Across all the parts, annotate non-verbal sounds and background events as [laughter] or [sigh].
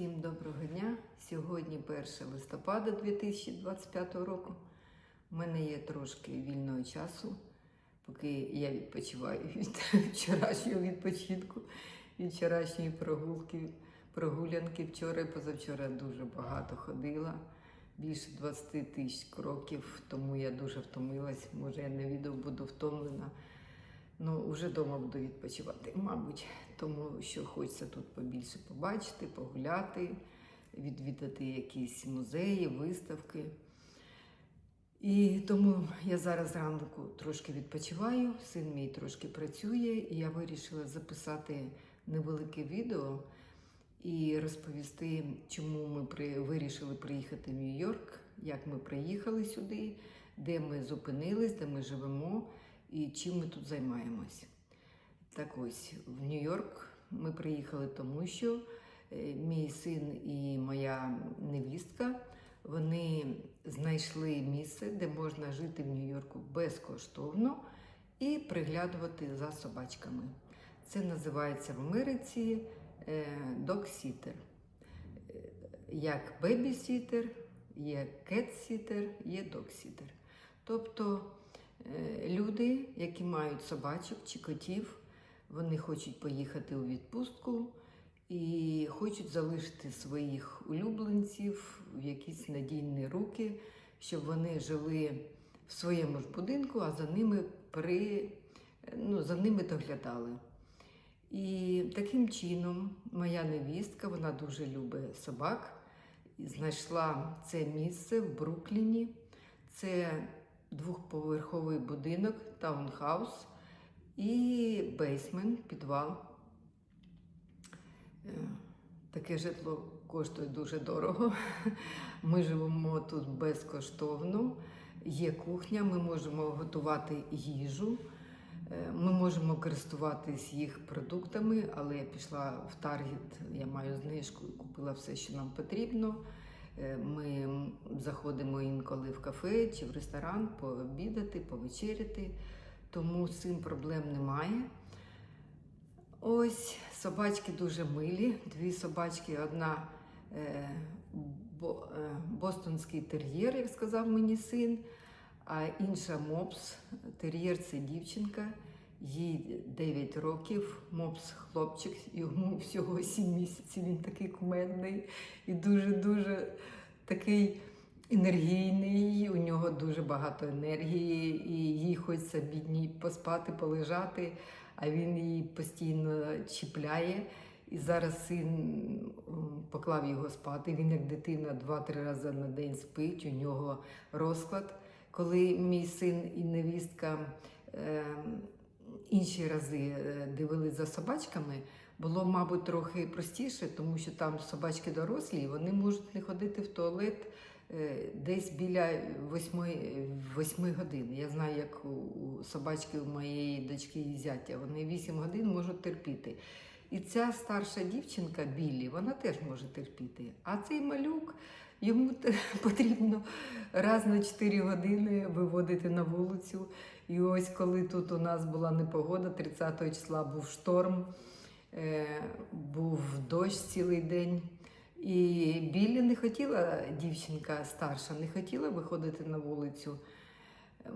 Всім доброго дня. Сьогодні 1 листопада 2025 року. У мене є трошки вільного часу, поки я відпочиваю [laughs] від вчорашнього відпочинку, від вчорашньої прогулки, прогулянки. Вчора і позавчора дуже багато ходила. Більше 20 тисяч кроків, тому я дуже втомилась. Може, я на відео буду втомлена. Ну, вже вдома буду відпочивати, мабуть, тому що хочеться тут побільше побачити, погуляти, відвідати якісь музеї, виставки. І тому я зараз зранку трошки відпочиваю, син мій трошки працює, і я вирішила записати невелике відео і розповісти, чому ми при... вирішили приїхати в Нью-Йорк, як ми приїхали сюди, де ми зупинились, де ми живемо і чим ми тут займаємось. Так ось в Нью-Йорк ми приїхали, тому що е, мій син і моя невістка вони знайшли місце, де можна жити в Нью-Йорку безкоштовно і приглядувати за собачками. Це називається в Америці док-сітер. Як бебі-сітер, є кет-сітер, є док-сітер. Тобто Е, люди, які мають собачок чи котів, вони хочуть поїхати у відпустку і хочуть залишити своїх улюбленців в якісь надійні руки, щоб вони жили в своєму ж будинку, а за ними при, ну, за ними доглядали. І таким чином моя невістка, вона дуже любить собак, знайшла це місце в Брукліні. Це двохповерховий будинок, таунхаус і бейсмент, підвал. Е, Таке житло коштує дуже дорого. Ми живемо тут безкоштовно. Є кухня, ми можемо готувати їжу, е, ми можемо користуватись їх продуктами, але я пішла в Таргет, я маю знижку і купила все, що нам потрібно. Е, ми заходимо інколи в кафе чи в ресторан пообідати, повечеряти, тому з цим проблем немає. Ось собачки дуже милі. Дві собачки, одна е, бо, е, бостонський тер'єр, як сказав мені син, а інша мопс. Тер'єр це дівчинка, їй 9 років, мопс хлопчик, йому всього 7 місяців, він такий кумедний і дуже-дуже такий енергійний. У нього дуже багато енергії, і їй хочеться бідній поспати, полежати, а він її постійно чіпляє. І зараз син поклав його спати. Він, як дитина, два-три рази на день спить. У нього розклад. Коли мій син і невістка е, інші рази е, дивились за собачками, було, мабуть, трохи простіше, тому що там собачки дорослі, і вони можуть не ходити в туалет е, десь біля 8, 8 годин. Я знаю, як у собачки у моєї дочки і зятя, вони 8 годин можуть терпіти. І ця старша дівчинка Білі, вона теж може терпіти. А цей малюк йому [laughs] потрібно раз на 4 години виводити на вулицю. І ось коли тут у нас була непогода, 30 числа був шторм, е, був дощ цілий день. І Білі не хотіла, дівчинка старша, не хотіла виходити на вулицю.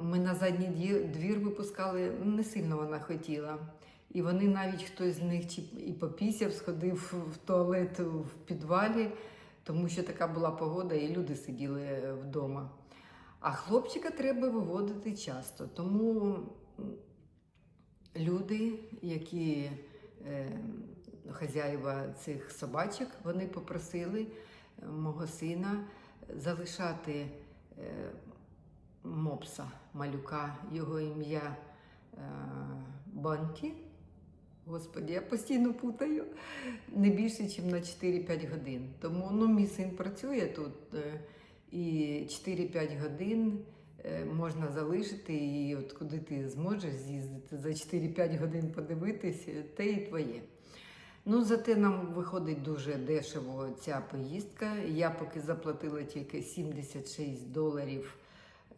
Ми на задній двір випускали, не сильно вона хотіла. І вони навіть хтось з них і попісяв, сходив в туалет в підвалі, тому що така була погода, і люди сиділи вдома. А хлопчика треба виводити часто. Тому люди, які е, хазяїва цих собачок, вони попросили мого сина залишати е, мопса малюка, його ім'я е, Банті. Господі, я постійно путаю не більше, ніж на 4-5 годин. Тому ну, мій син працює тут. Е, і 4-5 годин е, можна залишити, і от куди ти зможеш з'їздити за 4-5 годин подивитися, те і твоє. Ну, Зате нам виходить дуже дешево ця поїздка. Я поки заплатила тільки 76 доларів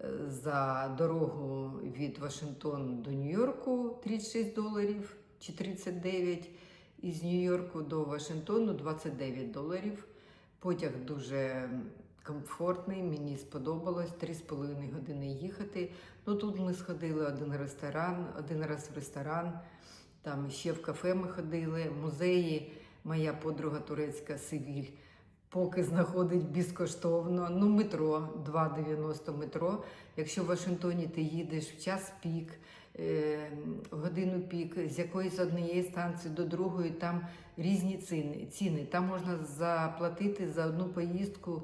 е, за дорогу від Вашингтону до Нью-Йорку 36 доларів чи 39, і з Нью-Йорку до Вашингтону 29 доларів. Потяг дуже комфортний, мені сподобалось 3,5 години їхати. Ну тут ми сходили один ресторан, один раз в ресторан, там ще в кафе ми ходили, музеї. Моя подруга турецька Сивіль поки знаходить безкоштовно. Ну, метро 2,90 метро. Якщо в Вашингтоні ти їдеш в час пік, годину пік, з якоїсь однієї станції до другої, там різні ціни. Там можна заплатити за одну поїздку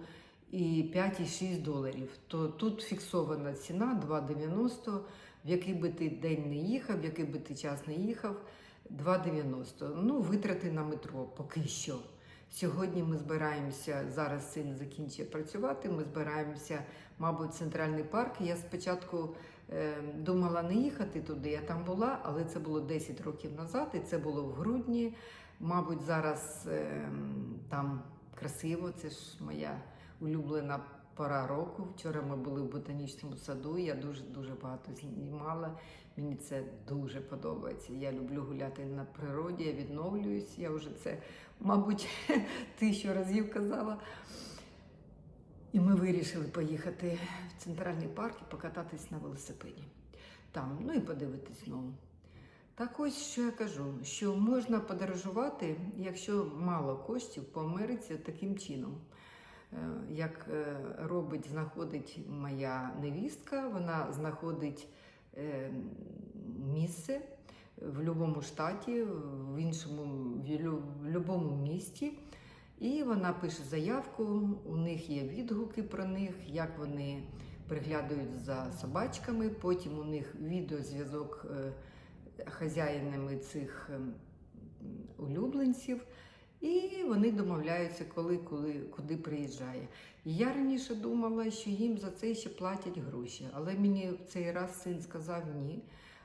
і 5 і 6 доларів. То тут фіксована ціна 2,90, в який би ти день не їхав, в який би ти час не їхав. 2,90. Ну, витрати на метро поки що. Сьогодні ми збираємося, зараз син закінчує працювати. Ми збираємося, мабуть, в центральний парк. Я спочатку е, думала не їхати туди, я там була, але це було 10 років назад, і це було в грудні. Мабуть, зараз е, там красиво, це ж моя улюблена пора року. Вчора ми були в ботанічному саду. Я дуже дуже багато знімала. Мені це дуже подобається. Я люблю гуляти на природі, я відновлююсь. Я вже це, мабуть, [laughs] тисячу разів казала. І ми вирішили поїхати в центральний парк і покататись на велосипеді. Там, ну і подивитись знову. Так ось що я кажу, що можна подорожувати, якщо мало коштів по Америці таким чином. Е, Як е, робить, знаходить моя невістка, вона знаходить е, місце в будь-якому штаті, в іншому, в будь-якому місті. І вона пише заявку, у них є відгуки про них, як вони приглядають за собачками. Потім у них відеозв'язок хазяїнами цих ем, улюбленців. І вони домовляються, коли, коли куди приїжджає. Я раніше думала, що їм за це ще платять гроші. Але мені в цей раз син сказав ні,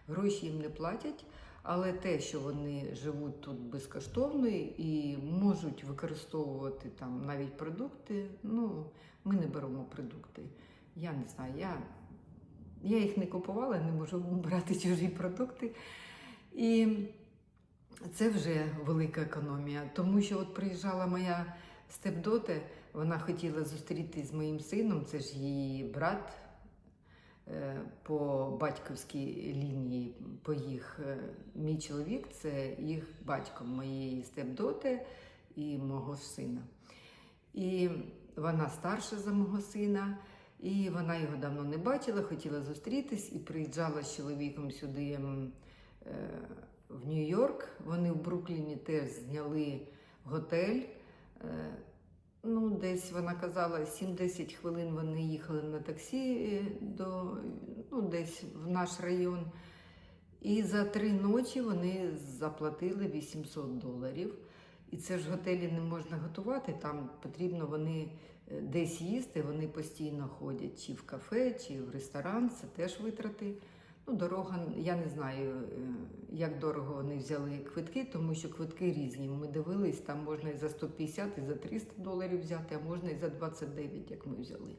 гроші їм не платять. Але те, що вони живуть тут безкоштовно і можуть використовувати там навіть продукти, ну ми не беремо продукти. Я не знаю, я, я їх не купувала, не можу брати чужі продукти. І це вже велика економія, тому що от приїжджала моя степдоте, вона хотіла зустрітися з моїм сином, це ж її брат е, по батьківській лінії, по їх е, мій чоловік це їх батько моєї степдоти і мого сина. І вона старша за мого сина, і вона його давно не бачила, хотіла зустрітись і приїжджала з чоловіком сюди. Нью-Йорк. Вони в Брукліні теж зняли готель. Е, Ну, десь вона казала, 7-10 хвилин вони їхали на таксі е, до ну, десь в наш район. І за три ночі вони заплатили 800 доларів. І це ж готелі не можна готувати. Там потрібно вони е, десь їсти, вони постійно ходять чи в кафе, чи в ресторан. Це теж витрати. Ну, дорога, я не знаю, е, як дорого вони взяли квитки, тому що квитки різні. Ми дивились, там можна і за 150, і за 300 доларів взяти, а можна і за 29, як ми взяли.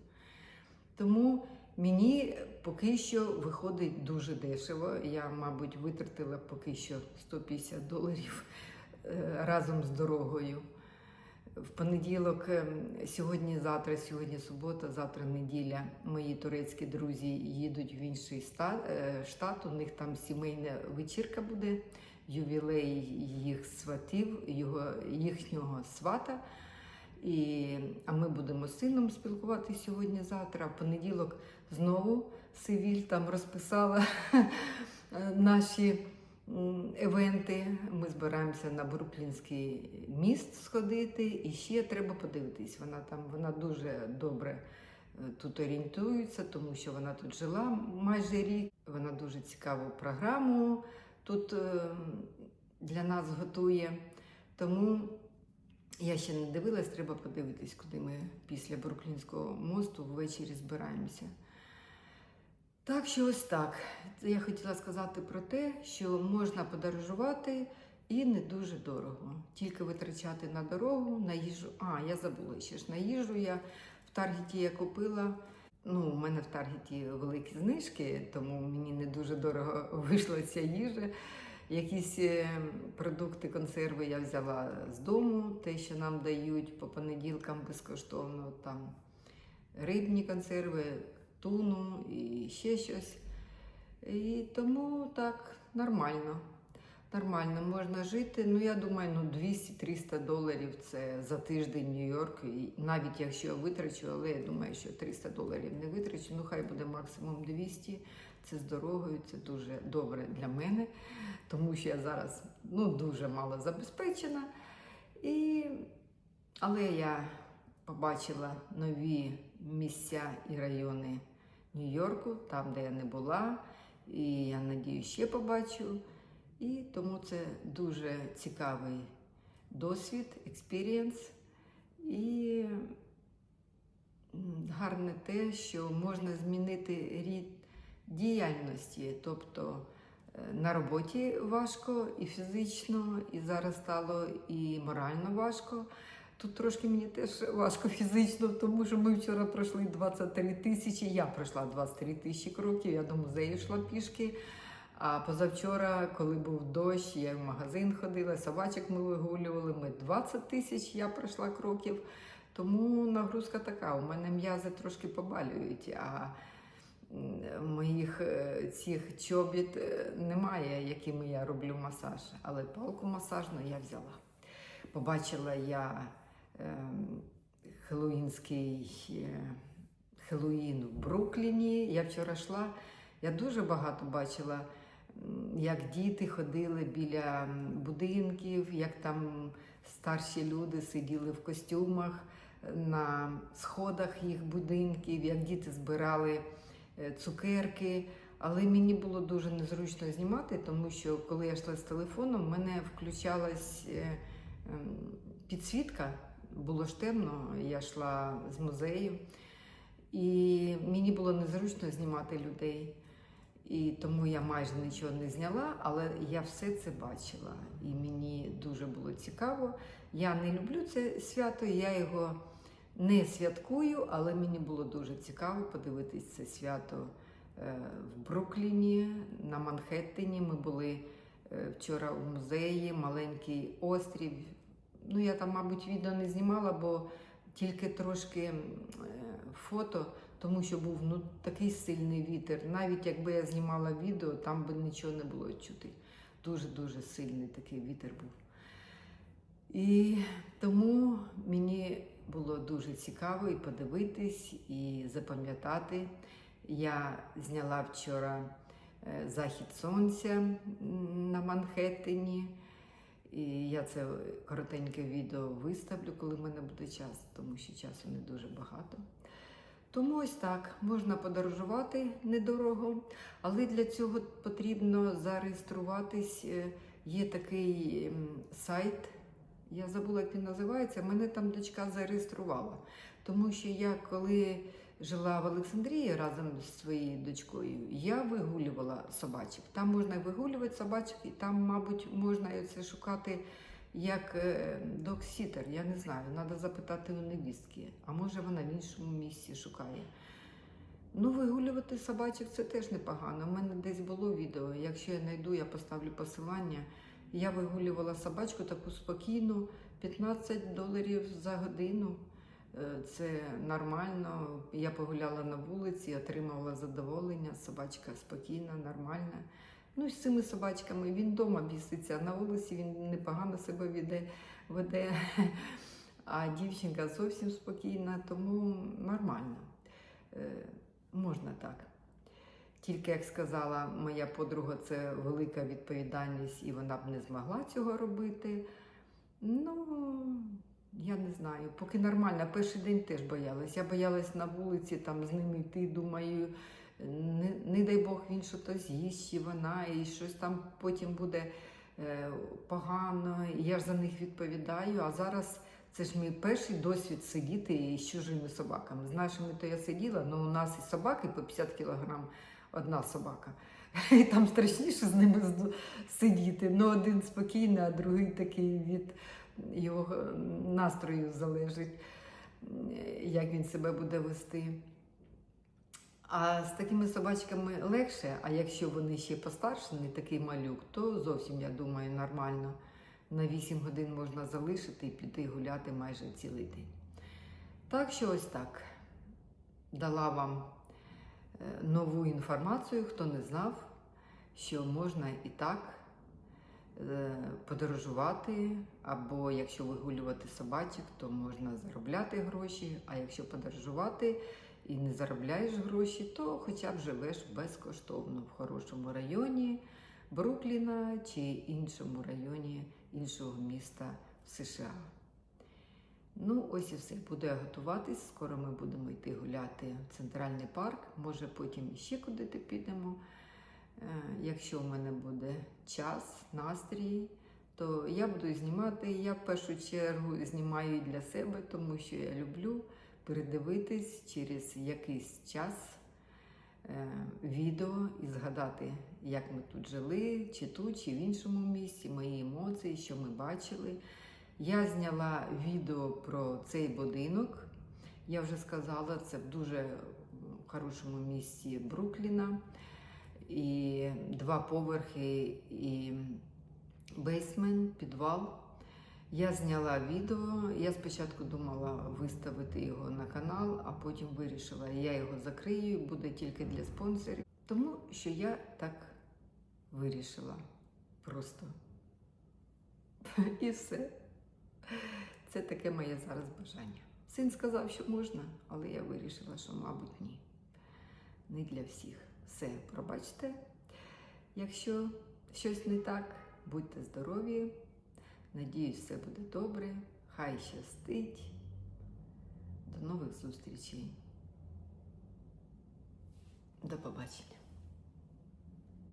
Тому мені поки що виходить дуже дешево. Я, мабуть, витратила поки що 150 доларів е, разом з дорогою. В понеділок, ем, сьогодні, завтра, сьогодні субота, завтра неділя. Мої турецькі друзі їдуть в інший е, штат. У них там сімейна вечірка буде, ювілей їх сватів, його, їхнього свата. І, а ми будемо з сином спілкуватися сьогодні, завтра. В понеділок знову Сивіль там розписала [laughs] наші евенти. Ми збираємося на Бруклінський міст сходити. І ще треба подивитись. Вона там вона дуже добре е, тут орієнтується, тому що вона тут жила майже рік. Вона дуже цікаву програму тут е, для нас готує. Тому я ще не дивилась, треба подивитись, куди ми після Бруклінського мосту ввечері збираємося. Так що ось так. Я хотіла сказати про те, що можна подорожувати і не дуже дорого. Тільки витрачати на дорогу, на їжу. А, я забула ще ж на їжу. Я в Таргеті я купила. Ну, у мене в Таргеті великі знижки, тому мені не дуже дорого [laughs] вийшла ця їжа. Якісь е, продукти, консерви я взяла з дому, те, що нам дають по понеділкам безкоштовно, там рибні консерви, туну і ще щось. І тому так нормально. Нормально можна жити. Ну, я думаю, ну 200-300 доларів це за тиждень Нью-Йорк. І навіть якщо я витрачу, але я думаю, що 300 доларів не витрачу. Ну, хай буде максимум 200. Це з дорогою, це дуже добре для мене, тому що я зараз ну, дуже мало забезпечена. І... Але я побачила нові місця і райони Нью-Йорку, там, де я не була. І я надію, ще побачу. І тому це дуже цікавий досвід, експірієнс. І гарне те, що можна змінити рід діяльності. Тобто е, на роботі важко і фізично, і зараз стало і морально важко. Тут трошки мені теж важко фізично, тому що ми вчора пройшли 23 тисячі. Я пройшла 23 тисячі кроків, я до музею йшла пішки. А позавчора, коли був дощ, я в магазин ходила, собачок ми вигулювали. Ми 20 тисяч я пройшла кроків. Тому нагрузка така. У мене м'язи трошки побалюють, а моїх е, цих чобіт е, немає, якими я роблю масаж. Але палку масажну я взяла. Побачила я ем, хеллоуінський е, в Брукліні. Я вчора йшла. Я дуже багато бачила, як діти ходили біля будинків, як там старші люди сиділи в костюмах е, на сходах їх будинків, як діти збирали е, цукерки. Але мені було дуже незручно знімати, тому що коли я йшла з телефоном, в мене включалась ем, підсвітка, було ж темно, я йшла з музею. І мені було незручно знімати людей. І тому я майже нічого не зняла, але я все це бачила. І мені дуже було цікаво. Я не люблю це свято, я його не святкую, але мені було дуже цікаво подивитись це свято е, в Брукліні, на Манхеттені. Ми були е, вчора у музеї, маленький острів. Ну, я там, мабуть, відео не знімала, бо тільки трошки е, фото, тому що був ну, такий сильний вітер. Навіть якби я знімала відео, там би нічого не було чути. Дуже-дуже сильний такий вітер був. І тому мені було дуже цікаво і подивитись, і запам'ятати. Я зняла вчора е, захід сонця на Манхеттені. І я це коротеньке відео виставлю, коли в мене буде час, тому що часу не дуже багато. Тому ось так, можна подорожувати недорого, але для цього потрібно зареєструватись. Е, Є такий сайт, я забула, як він називається. Мене там дочка зареєструвала. Тому що я коли жила в Олександрії разом з своєю дочкою, я вигулювала собачок. Там можна вигулювати собачок, і там, мабуть, можна це шукати як е, доксітер. Я не знаю, треба запитати у невістки. А може вона в іншому місці шукає. Ну, вигулювати собачок це теж непогано. У мене десь було відео. Якщо я знайду, я поставлю посилання. Я вигулювала собачку таку спокійну, 15 доларів за годину. Е, Це нормально. Я погуляла на вулиці, отримала задоволення. Собачка спокійна, нормальна. Ну і з цими собачками він вдома біситься, на вулиці він непогано себе веде, веде. [laughs] А дівчинка зовсім спокійна, тому нормально. Е, Можна так. Тільки, як сказала моя подруга, це велика відповідальність, і вона б не змогла цього робити. Ну, я не знаю, поки нормально. Перший день теж боялась. Я боялась на вулиці там з ними йти, думаю, не, не дай Бог він щось з'їсть, чи вона, і щось там потім буде е, погано. І я ж за них відповідаю. А зараз це ж мій перший досвід сидіти з чужими собаками. З нашими то я сиділа, але у нас і собаки по 50 кілограм одна собака. [laughs] І там страшніше з ними сидіти. Ну, один спокійний, а другий такий від його настрою залежить, як він себе буде вести. А з такими собачками легше, а якщо вони ще постарші, не такий малюк, то зовсім, я думаю, нормально. На 8 годин можна залишити і піти гуляти майже цілий день. Так що ось так. Дала вам е, нову інформацію, хто не знав, що можна і так е, подорожувати, або якщо вигулювати собачок, то можна заробляти гроші, а якщо подорожувати і не заробляєш гроші, то хоча б живеш безкоштовно в хорошому районі Брукліна чи іншому районі іншого міста в США. Ну, ось і все. Буду я готуватись. Скоро ми будемо йти гуляти в центральний парк. Може, потім ще куди-то підемо. Е, Якщо в мене буде час, настрій, то я буду знімати. Я в першу чергу знімаю для себе, тому що я люблю передивитись через якийсь час е, відео і згадати, як ми тут жили, чи тут, чи в іншому місці, мої емоції, що ми бачили. Я зняла відео про цей будинок. Я вже сказала, це в дуже хорошому місці Брукліна. І два поверхи, і бейсмент, підвал. Я зняла відео. Я спочатку думала виставити його на канал, а потім вирішила, я його закрию, буде тільки для спонсорів. Тому що я так вирішила. Просто. [laughs] І все. Це таке моє зараз бажання. Син сказав, що можна, але я вирішила, що, мабуть, ні. Не для всіх. Все, пробачте. Якщо щось не так, будьте здорові. Надіюсь, все буде добре. Хай щастить. До нових зустрічей. До побачення.